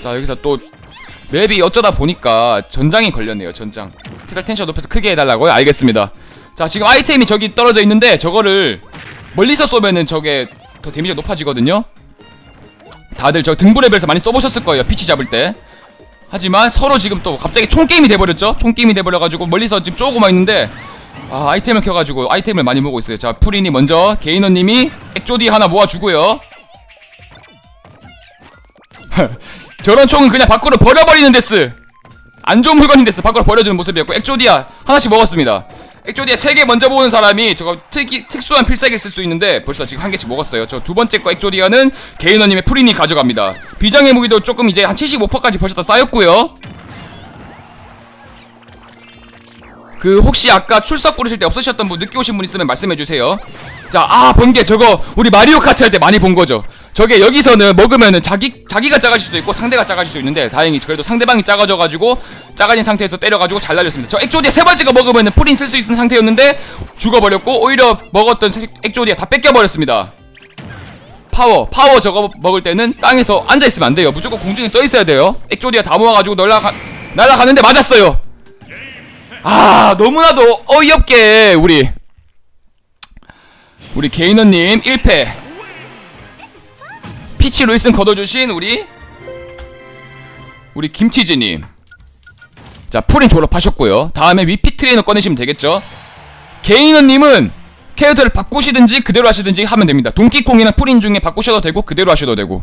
자 여기서 또 맵이 어쩌다 보니까 전장이 걸렸네요 전장. 페달 텐션 높여서 크게 해달라고요? 알겠습니다. 자 지금 아이템이 저기 떨어져 있는데 저거를 멀리서 쏘면은 저게 더 데미지가 높아지거든요? 다들 저 등부 레벨에서 많이 써보셨을 거예요 피치 잡을 때 하지만 서로 지금 또 갑자기 총게임이 돼버렸죠? 총게임이 돼버려가지고 멀리서 지금 쪼고만 있는데 아 아이템을 켜가지고 아이템을 많이 모으고 있어요. 자 프린이 먼저 게이너님이 액조디 하나 모아주고요. 저런 총은 그냥 밖으로 버려버리는 데스. 안 좋은 물건인 데스 밖으로 버려주는 모습이었고 액조디아 하나씩 먹었습니다 액조디아 3개 먼저 보는 사람이 저거 특이, 특수한 필살기를 쓸 수 있는데 벌써 지금 한 개씩 먹었어요 저 두 번째 거 액조디아는 게이너님의 프린이 가져갑니다 비장의 무기도 조금 이제 한 75%까지 벌써 다 쌓였고요 그 혹시 아까 출석 부르실 때 없으셨던 분 늦게 오신 분 있으면 말씀해 주세요. 자, 아 번개 저거 우리 마리오 카트 할 때 많이 본 거죠. 저게 여기서는 먹으면은 자기 자기가 작아질 수도 있고 상대가 작아질 수도 있는데 다행히 그래도 상대방이 작아져 가지고 작아진 상태에서 때려 가지고 잘 날렸습니다. 저 액조디아 세 번째 거 먹으면은 프린 쓸 수 있는 상태였는데 죽어 버렸고 오히려 먹었던 세- 액조디아 다 뺏겨 버렸습니다. 파워, 파워 저거 먹을 때는 땅에서 앉아 있으면 안 돼요. 무조건 공중에 떠 있어야 돼요. 액조디아 다 모아 가지고 날라가 날라가는데 맞았어요. 아 너무나도 어이없게 우리 우리 게이너님 1패 피치 루이슨 걷어주신 우리 우리 김치즈님 자 프린 졸업하셨고요. 다음에 위피 트레이너 꺼내시면 되겠죠? 게이너님은 캐릭터를 바꾸시든지 그대로 하시든지 하면 됩니다. 동키콩이나 프린 중에 바꾸셔도 되고 그대로 하셔도 되고.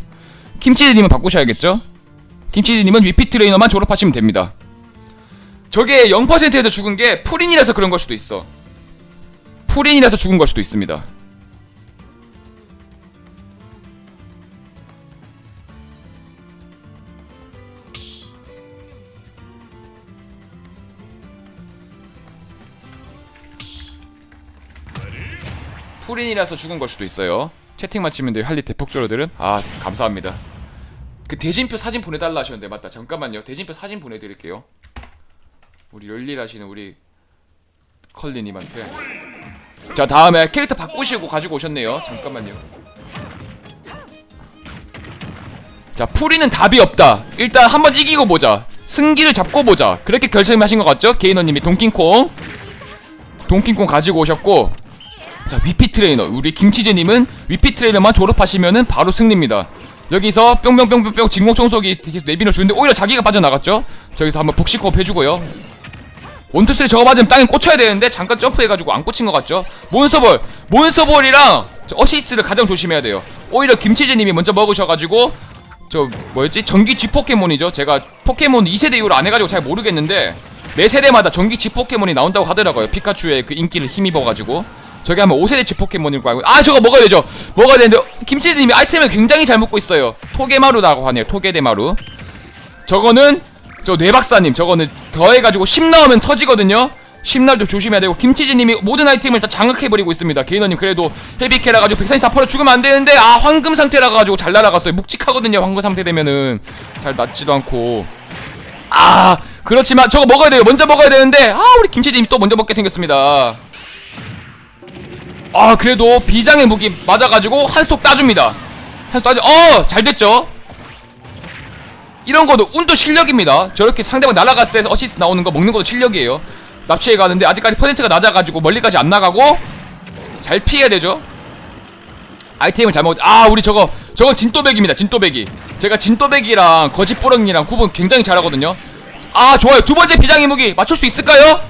김치즈님은 바꾸셔야겠죠? 김치즈님은 위피 트레이너만 졸업하시면 됩니다. 저게 0%에서 죽은 게 풀인이라서 그런 걸 수도 있어. 풀인이라서 죽은 걸 수도 있습니다. 풀인이라서 죽은 걸 수도 있어요. 채팅만 치면 돼요. 할리 대폭조로들은 아 감사합니다. 그 대진표 사진 보내달라 하셨는데 맞다. 잠깐만요. 대진표 사진 보내드릴게요. 우리 열일하시는 우리 컬리님한테 자 다음에 캐릭터 바꾸시고 가지고 오셨네요 잠깐만요 자 풀이는 답이 없다 일단 한번 이기고 보자 승기를 잡고 보자 그렇게 결심하신 것 같죠 게이너님이 동킹콩 동킹콩 가지고 오셨고 자 위피 트레이너. 우리 김치재님은 위피 트레이너만 졸업하시면은 바로 승리입니다. 여기서 뿅뿅뿅뿅뿅 직목 청소기 계속 내비를 주는데 오히려 자기가 빠져나갔죠? 저기서 한번 복식호흡 해주고요. 원투쓰리 저거 맞으면 땅에 꽂혀야 되는데 잠깐 점프해가지고 안 꽂힌 것 같죠? 몬스터볼! 몬스터볼이랑 저 어시스트를 가장 조심해야 돼요. 오히려 김치재님이 먼저 먹으셔가지고 저 뭐였지? 전기 G 포켓몬이죠? 제가 포켓몬 2세대 이후로 안 해가지고 잘 모르겠는데 매 세대마다 전기 G 포켓몬이 나온다고 하더라고요. 피카츄의 그 인기를 힘입어가지고 저게 아마 5세대 G 포켓몬일 거 알고 아 저거 먹어야 되죠. 먹어야 되는데 김치재님이 아이템을 굉장히 잘 먹고 있어요. 토게마루라고 하네요. 토게데마루. 저거는 저 뇌박사님 저거는 더해가지고 10 나오면 터지거든요. 10날도 조심해야 되고 김치지님이 모든 아이템을 다 장악해버리고 있습니다. 게이너님 그래도 헤비캐라 가지고 144% 죽으면 안 되는데 아 황금 상태라 가지고 잘 날아갔어요. 묵직하거든요 황금 상태 되면은. 잘 낫지도 않고. 아 그렇지만 저거 먹어야 돼요. 먼저 먹어야 되는데 아 우리 김치지님이 또 먼저 먹게 생겼습니다 아 그래도 비장의 무기 맞아가지고 한 스톡 따줍니다 한 스톡 따주 어 잘 됐죠 이런 것도 운도 실력입니다. 저렇게 상대방 날아갔을 때 어시스트 나오는 거 먹는 것도 실력이에요. 납치해 가는데 아직까지 퍼센트가 낮아가지고 멀리까지 안 나가고 잘 피해야 되죠. 아이템을 잘 먹. 아 우리 저거 저건 진또배기입니다. 진또배기. 제가 진또배기랑 거짓부렁이랑 구분 굉장히 잘하거든요. 아 좋아요. 두 번째 비장의 무기 맞출 수 있을까요?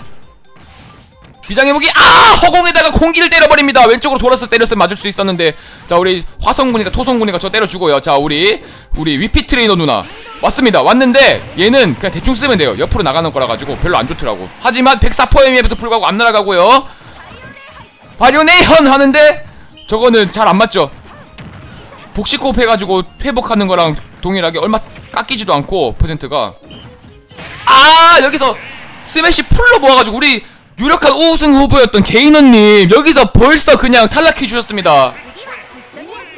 비장의 무기. 아! 허공에다가 공기를 때려버립니다. 왼쪽으로 돌아서 때렸으면 맞을 수 있었는데. 자 우리 화성군이가 토성군이가 저 때려주고요. 자 우리 우리 위피 트레이너 누나. 왔습니다. 왔는데 얘는 그냥 대충 쓰면 돼요. 옆으로 나가는 거라 가지고 별로 안 좋더라고. 하지만 104%임에도 불구하고 안 날아가고요. 바리오네이션 하는데 저거는 잘 안 맞죠? 복식호흡 해가지고 회복하는 거랑 동일하게 얼마 깎이지도 않고 퍼센트가. 아! 여기서 스매시 풀로 모아가지고 우리 유력한 우승 후보였던 게이너님 여기서 벌써 그냥 탈락해 주셨습니다